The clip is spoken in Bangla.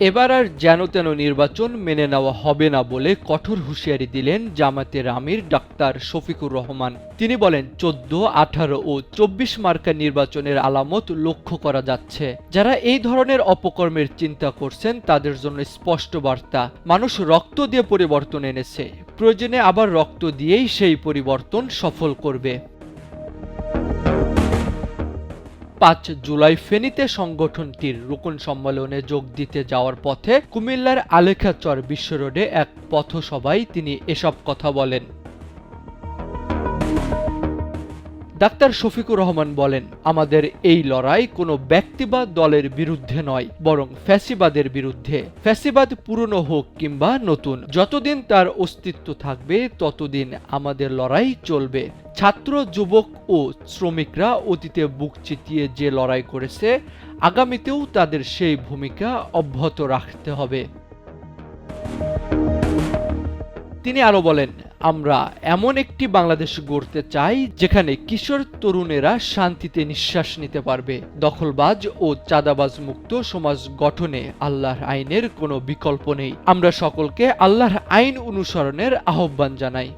এবার আর যেন তেন নির্বাচন মেনে নেওয়া হবে না বলে কঠোর হুঁশিয়ারি দিলেন জামাতের আমির ডাক্তার শফিকুর রহমান। তিনি বলেন, চোদ্দ, আঠারো ও চব্বিশ মার্কা নির্বাচনের আলামত লক্ষ্য করা যাচ্ছে। যারা এই ধরনের অপকর্মের চিন্তা করছেন, তাদের জন্য স্পষ্ট বার্তা, মানুষ রক্ত দিয়ে পরিবর্তন এনেছে। প্রয়োজনে আবার রক্ত দিয়েই সেই পরিবর্তন সফল করবে। পাঁচ জুলাই ফেনীতে সংগঠনটির রোকন সম্মেলনে যোগ দিতে যাওয়ার পথে কুমিল্লার আলেখাচর বিশ্ব রোডে এক পথসভায় তিনি এসব কথা বলেন। ডাক্তার শফিকুর রহমান বলেন, আমাদের এই লড়াই কোনো ব্যক্তি বা দলের বিরুদ্ধে নয়, বরং ফ্যাসিবাদের বিরুদ্ধে। ফ্যাসিবাদ পুরনো হোক কিংবা নতুন, যতদিন তার অস্তিত্ব থাকবে, ততদিন আমাদের লড়াই চলবে। ছাত্র, যুবক ও শ্রমিকরা অতীতে বুক চিতিয়ে যে লড়াই করেছে, আগামীতেও তাদের সেই ভূমিকা অব্যাহত রাখতে হবে। তিনি আরও বলেন আমরা এমন একটি বাংলাদেশ গড়তে চাই যেখানে কিশোর তরুণেরা শান্তিতে নিঃশ্বাস নিতে পারবে। দখলবাজ ও চাঁদাবাজ মুক্ত সমাজ গঠনে আল্লাহর আইনের কোনো বিকল্প নেই। আমরা সকলকে আল্লাহর আইন অনুসরণের আহ্বান জানাই।